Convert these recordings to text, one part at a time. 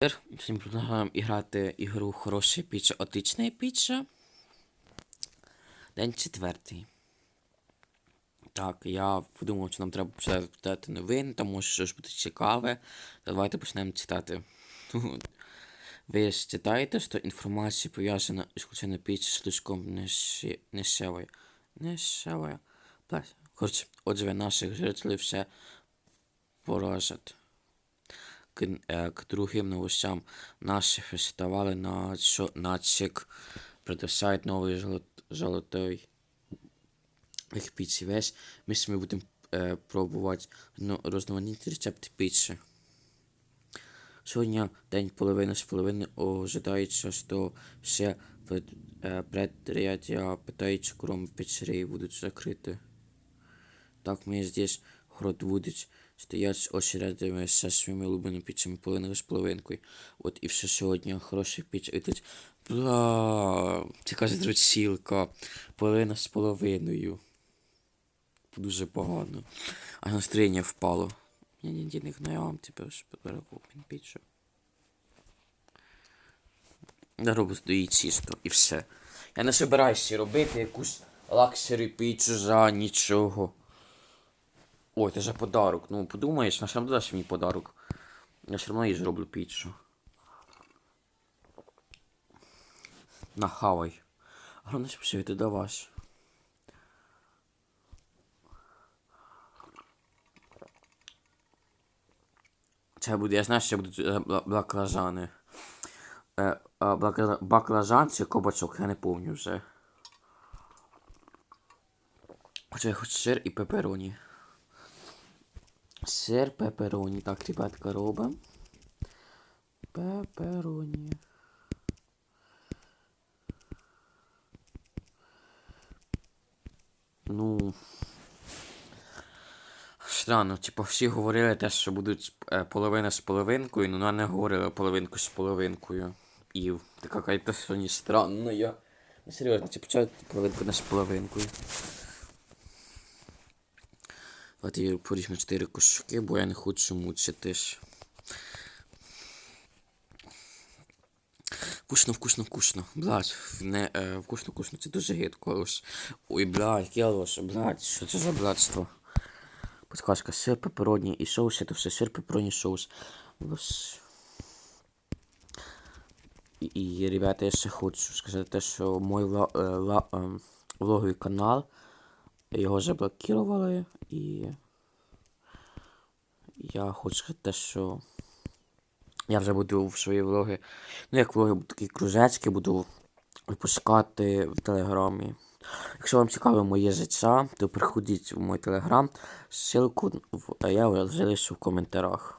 Сьогодні пропонуємо грати ігру Хороша піча, отична піча. День четвертий. Так, я подумав, що нам треба почати читати новини, там може щось буде цікаве. Давайте почнемо читати. Ви ж читаєте, що інформація пов'язана исключительно піч слишком нешевою. Нешевою. Коротше, отже, наших жителів все поражать к, е, к другим новостям наши фестивали на, шо- на ЧИК приглашают новый золот, золотой их пиццы весь. Мы с вами будем е, пробувати ну, різноманітні рецепти піци. Сьогодні день половини з половини ожидається, що все пред- е, предприятия питаються, кроме пиццерии, будут закрыты. Так мы здесь город будет стоять з очередями со своїми улюбленими піцами половиною з половинкою. От і все сьогодні. Хороша піца. І тут. Бла. Така здрочілка. Половина з половиною. Дуже погано. А настроєння впало. Я ні денег на вам тепер ж перекупим піцу. Дорогу стоїть чисто і все. Я не собираюся робити якусь лаксері піцу за нічого. Ой, це же подарок. Ну, подумаєш, на що даш мені подарок. Я все одно їй зроблю піцу. Нахавай. Головне, щоб все до вас. Це буде, я знаю, що будуть е, баклажани. Е, баклажан чи кабачок, я не пам'ятаю вже. Хоча я хочу сир і пепероні. Сир, пепероні. Так, ребятка, робимо. Пепероні. Ну. Странно, типу, всі говорили те, що будуть е, половина з половинкою, ну вона не говорила половинку з половинкою. І така какая-то сьогодні странна. Я... Серйозно, типу, чого половинку не з половинкою. Давайте я поріжмо 4 кошики, бо я не хочу мучитись. Вкусно, вкусно, вкусно. Блядь, не, е, вкусно, вкусно, це дуже гидко. Ой, блядь, яке лоше, блядь, що це за блядство? Подсказка, сир, пеппероні і соус, це все сир, пеппероні, соус. І, і, ребята, я ще хочу сказати що мой ла, е, ла, ем, влоговий канал, його заблокували, і я хочу сказати що я вже буду в свої влоги, ну як влоги, такі кружечки буду випускати в телеграмі. Якщо вам цікаве моє життя, то приходіть в мій телеграм. Ссылку я вже залишу в коментарях.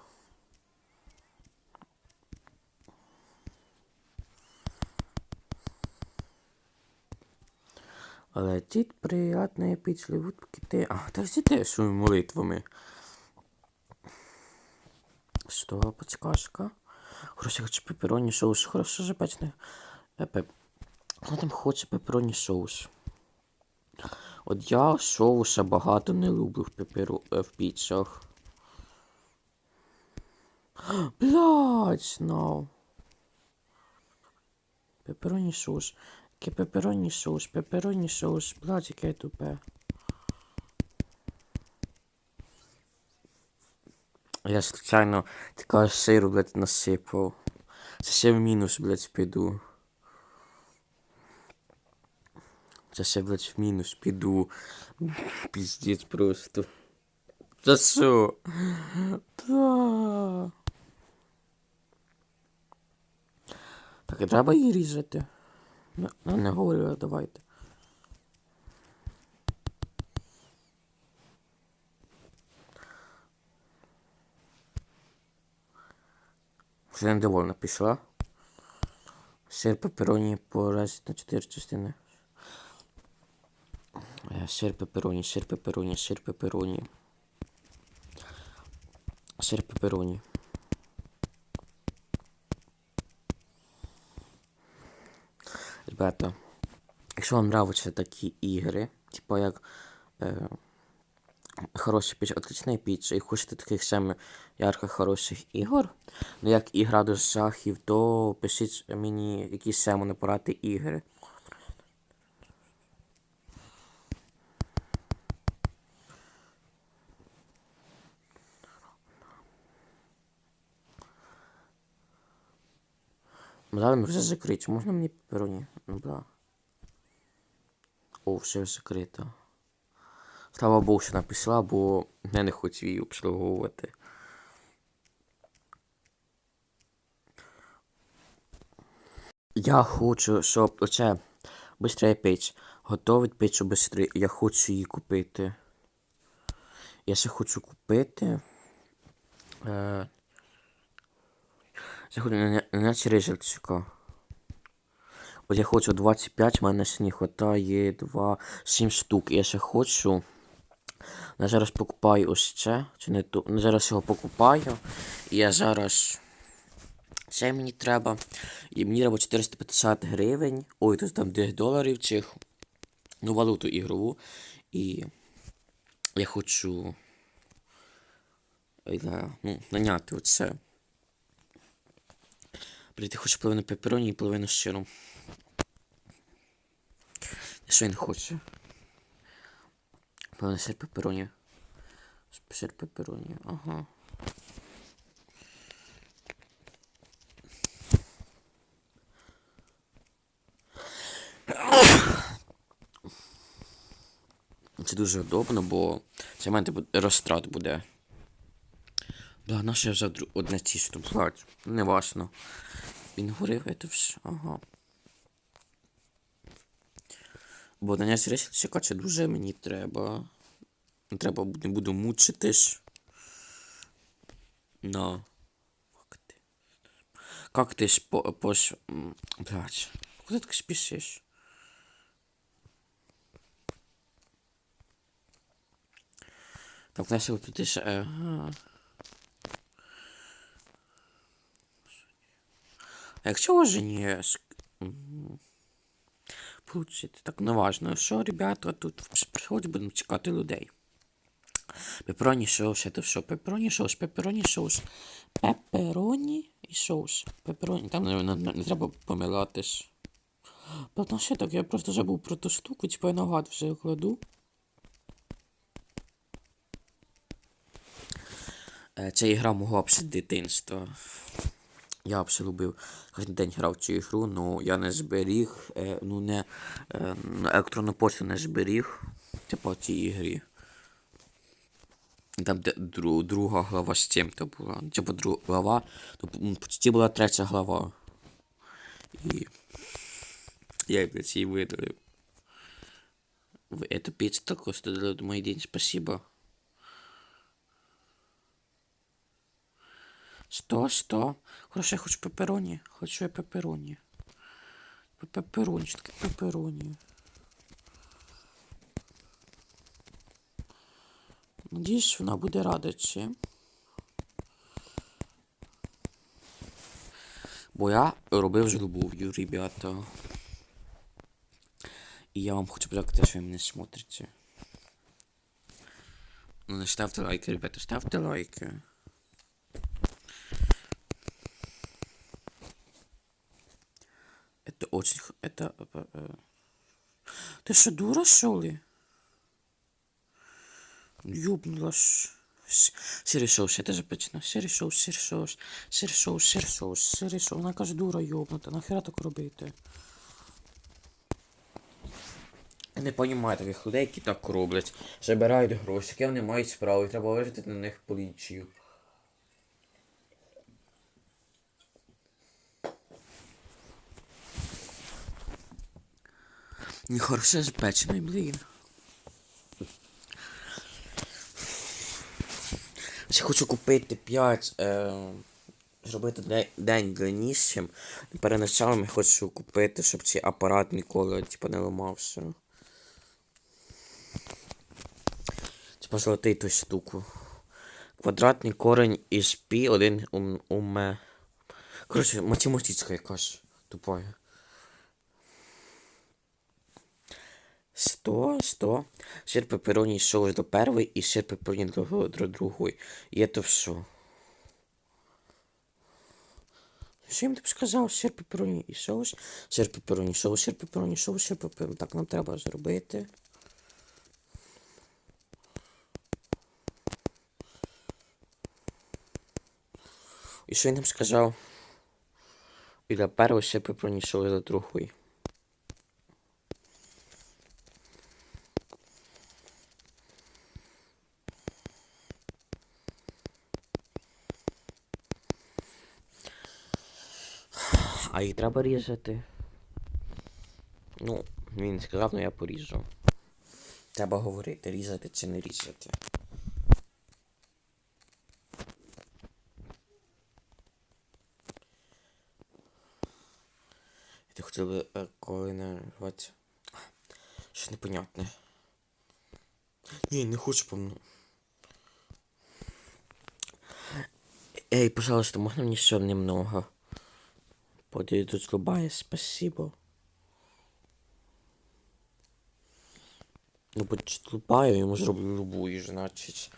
Летить приятные печли будки. А, так сидите своими молитвами. Что, подсказка? Хорошо, хочу пепперони соус. Хорошо запечне. Пеп. Хто там хоче пеппероні соус? От я соуса багато не люблю в пеперу е, в піцах. Блядь, no. Пепероні соус. Яке пепероні соус, пепероні соус, блядь, яке тупе. Я случайно така сиру, блядь, насипав. Це ще в мінус, блядь, піду. Це ще, блядь, в мінус піду. Піздець просто. За що? Да. Так, треба її різати. Ну, ну, не говорила, давайте. Вже недовольна пішла. Сир пеппероні порезати на 4 частини. Е, Сир пеппероні, сир пеппероні, сир пеппероні. Сир пеппероні. Ребята, якщо вам нравляться такі ігри, типу як е, хороша піч, отлична піч, і хочете таких саме ярких хороших ігор, ну як ігра до шахів, то пишіть мені якісь мене поради ігри. Зараз вже закрить. Можна мені пепероні? Ну да. О, все закрито. Слава Богу, що написала, бо я не хотів її обслуговувати. Я хочу, щоб оце быстрее піч. Готовить піч быстрее. Я хочу її купити. Я ще хочу купити. Е... Хочу на, на рижельчика. От я хочу 25, в мене ще не хватає 2, 7 штук. Я ще хочу. Я зараз покупаю ось це. Чи не ту. Я зараз його покупаю. І я зараз. Це мені треба. І мені треба 450 гривень. Ой, тут там 10 доларів цих. Ну, валюту ігрову. І я хочу. Ну, наняти оце. Я хочу половину пепероні і половину сиру. Що він хоче? Половину сир пепероні. Сир пепероні, ага. Це дуже удобно, бо це мене розтрат буде. Да, наше взяв одне тісто, блядь, не важно. Він горив, це все, ага. Бо на нас це дуже мені треба. Не треба не буду мучитись. Но. Как ти? Ж по, пош... Блядь, куди ти спішиш? Так, вот тут ще... Ага. А якщо вже не получити, так не важно, що, ребята, тут приходять, будемо чекати людей. Пепероні соус, це що? Пепероні соус, пепероні соус. Пепероні і соус. Пепероні, там не, не, не, треба помилатись. Та що так, я просто забув про ту штуку, типу я нагад вже кладу. Е, Це ігра мого дитинства. Я ще любив кожен день грав цю ігру, ну я не зберіг, е, ну не е, електронну пошту не зберіг, типу цій ігрі. Там де дру, друга глава з чим-то була. Ну, Типу друга глава, то почти була третя глава. І я її видалив. Вы это пицца такое, что дали мой день, спасибо. Что, что? Хорошо, я хочу пеппероні. Хочу я що таке пеппероні? Надіюсь, вона буде рада чи? Бо я робив з любов'ю, ребята. І я вам хочу подякувати, що ви мене смотрите. Ну не ставте лайки, ребята, ставте лайки. Это очень... х- Это... э, э. Ты что, дура, что ли? Ёбнула ж. С- Сирий соус, это же печено. Сирий соус, сирий соус, сирий соус, сирий соус, сирий соус. Вона каже, дура ёбнута, нахера так робити? Я не розумію таких людей, які так роблять. Забирають гроші, які вони мають справу, і треба вижити на них поліцію. Нехороше запечений, блін. Я хочу купити 5, е, зробити день длиннішим. Перед началом я хочу купити, щоб цей апарат ніколи типу, не ламався. Типа золотий ту штуку. Квадратний корень із пі один ум, уме. Коротше, математичка якась тупая. 100 Сто, сто. Сир пеппероні соус до першої і сир пеппероні до, до другої. І це все. Що їм тобі сказав? Сир пеппероні і соус, сир пеппероні, соус, сир пеппероні, соус, сир пеппероні. Так, нам треба зробити. І що я їм сказав? І для першого сир пеппероні, соус до другої. А їх треба різати. Ну, він сказав, ну я поріжу. Треба говорити, різати чи не різати. Ти хотіли е, коли нарвати. Що непонятне. Ні, не хочу помну. Эй, пожалуйста, можно мне еще немного? Подойдут любая, спасибо. Ну, я йому зроблю любую, значить.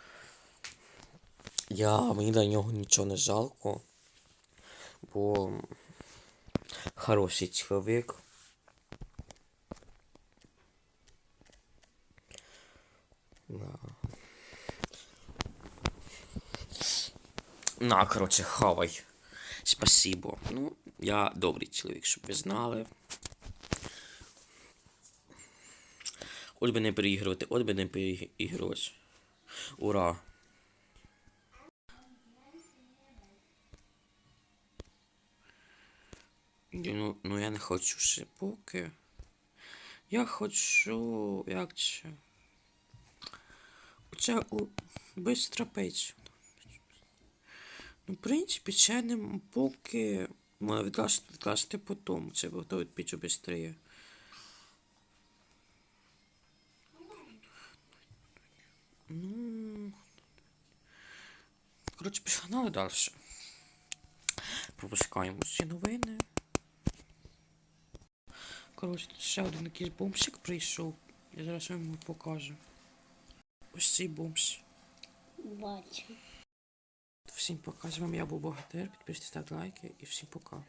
Я, мені до нього нічого не жалко. Бо хороший чоловік. Да. На, короче, хавай. Спасибо. Ну, я добрий чоловік, щоб ви знали. От би не переігрувати, от би не переігрувати. Ура! Ну, ну я не хочу ще поки. Я хочу. Як це? Оце у бистра печь. Ну, в принципі, це не поки. Ми відкласти, відкласти потім. Це готовить пічу швидше. Ну. Коротше, пішли далі. Пропускаємо ці новини. Коротше, тут ще один якийсь бомщик прийшов. Я зараз вам покажу. Ось цей бомж. Бачу. Всім пока. З вами я був Богатир. Підпишіться, ставте лайки і всім пока.